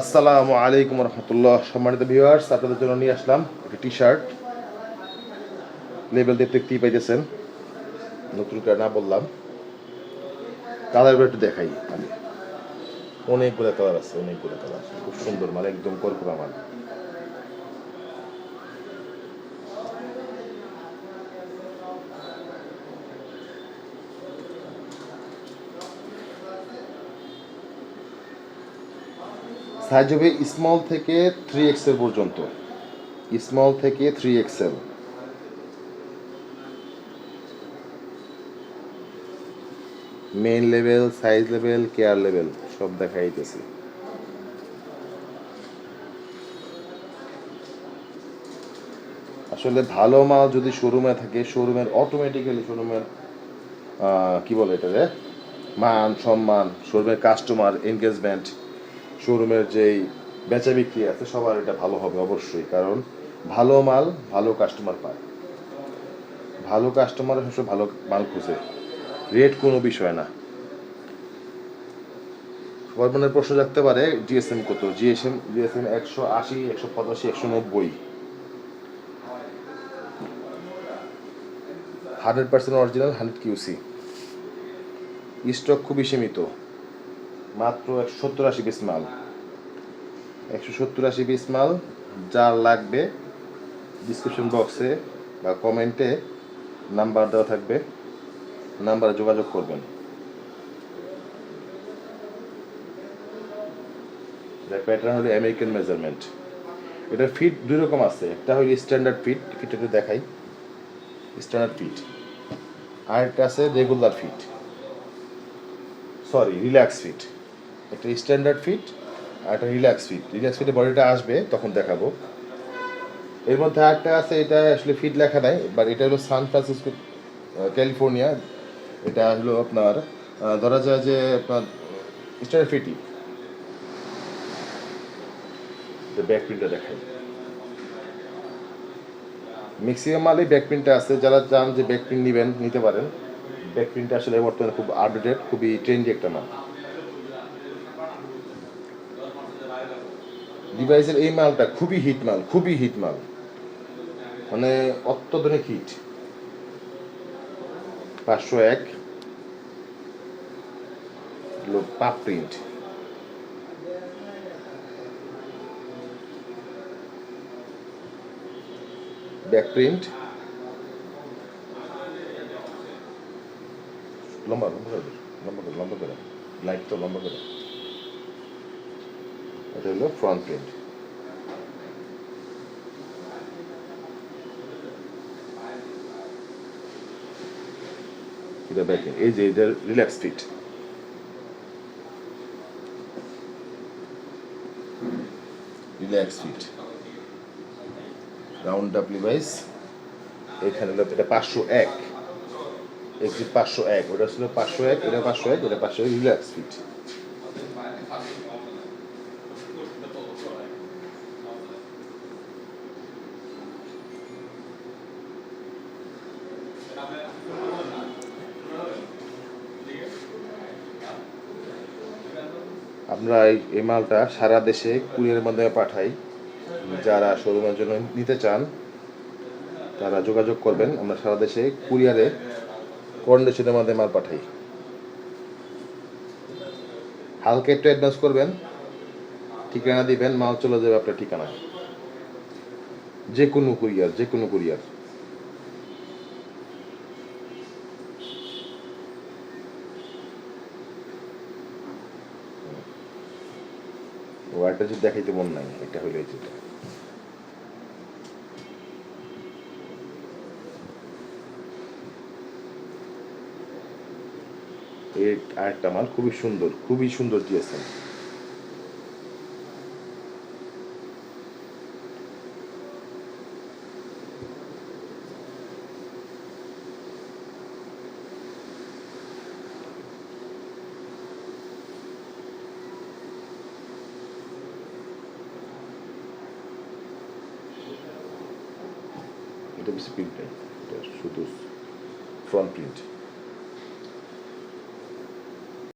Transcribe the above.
আসসালামু আলাইকুম রহমতুল্লাহ। সম্মানিত ভিউয়ার্স আপনাদের জন্য নিয়ে আসলাম একটা টি শার্ট লেবেল দেখতে দেখতেই পাইতেছেন। নতুন করে না বললাম। কালারগুলো একটু দেখাই আমি। অনেকগুলো কালার আছে, অনেকগুলো কালার খুব সুন্দর মানে একদম করকরা মাল। সাইজ হবে স্মল থেকে থ্রি এক্সেল পর্যন্ত। স্মল থেকে three XL main level size level care level সব দেখাইতেছি। আসলে ভালো মাল যদি শোরুমে থাকে শোরুমের অটোমেটিক্যালি শোরুমের কি বলে এটা রে মান, সম্মান শোরুমের কাস্টমার এনগেজমেন্ট শোরুমের যেই বেচা বিক্রি আছে, সবার এটা ভালো হবে অবশ্যই। কারণ ভালো মাল, ভালো কাস্টমার পায়। ভালো কাস্টমার সবসময় ভালো মাল খুঁজে। রেট কোনো বিষয় না। সবার মনে প্রশ্ন রাখতে পারে জিএসএম কত? জিএসএম জিএসএম একশো আশি, একশো পঁচাশি, একশো নব্বই। Hundred percent original, hundred QC stock খুবই সীমিত। মাত্র একশো সত্তর আশি পিস মাল। একশো সত্তর আশি পিস মাল যা লাগবে ডিসক্রিপশন বক্সে বা কমেন্টে নাম্বার দেওয়া থাকবে। নাম্বারে যোগাযোগ করবেন। প্যাটার্ন হলো আমেরিকান মেজারমেন্ট এটার ফিট দুই রকম আছে। একটা হলো স্ট্যান্ডার্ড ফিট ফিট একটু দেখাই। স্ট্যান্ডার্ড ফিট আর একটা আছে regular fit sorry relax fit একটা স্ট্যান্ডার্ড ফিট আর একটা রিল্যাক্স ফিট রিল্যাক্স ফিটে বডিটা আসবে, তখন দেখাবো। এর মধ্যে একটা আছে, এটা আসলে ফিট লেখা নাই বাট এটা হলো সান ফ্রান্সিসকো ক্যালিফোর্নিয়া এটা হলো আপনার ধরা যায় যে আপনার স্ট্যান্ডার্ড ফিটই ব্যাক প্রিন্টটা দেখাই। ম্যাক্সিমাম মালই ব্যাক প্রিন্টটা আছে, যারা চান যে ব্যাক প্রিন্ট নেবেন, নিতে পারেন। ব্যাক প্রিন্টটা আসলে বর্তমানে খুব আপডেটেড খুবই ট্রেন্ডি একটা মাল। ডিভাইসের এই মালটা খুবই হিট মাল, খুবই হিট মাল। মানে অত্যাধুনিক হিট পাঁচশো এক। প্রিন্ট ব্যাক প্রিন্ট লম্বা লম্বা লম্বা করে লম্বা করে লাইট তো লম্বা করে এটা হলো ফ্রন্ট প্রিন্ট এটা ব্যাক এই যে এটা relax fit relax fit round up device এখানে হলো এটা পাঁচশো এক। এক্সিট পাঁচশো এক। ওটা ছিল পাঁচশো এক, এটা পাঁচশো এক, ওটা পাঁচশো এক রিল্যাক্স ফিট আমরা এই মালটা সারা দেশে কুরিয়ারের মাধ্যমে পাঠাই। যারা শোরুমের জন্য নিতে চান, তারা যোগাযোগ করবেন। আমরা সারা দেশে কুরিয়ারে কন্ডিশনের মাধ্যমে মাল পাঠাই। হালকা একটু অ্যাডভান্স করবেন, ঠিকানা দিবেন, মাল চলে যাবে আপনার ঠিকানায়। যে কোনো কুরিয়ার যে কোনো কুরিয়ার। ওয়ারটা যদি দেখাইতে মন নাই এটা হইলে যেটা আরেকটা মাল খুবই সুন্দর খুবই সুন্দর দিয়েছেন এটা প্রিন্ট নেই এটা শুধু ফ্রন্ট প্রিন্ট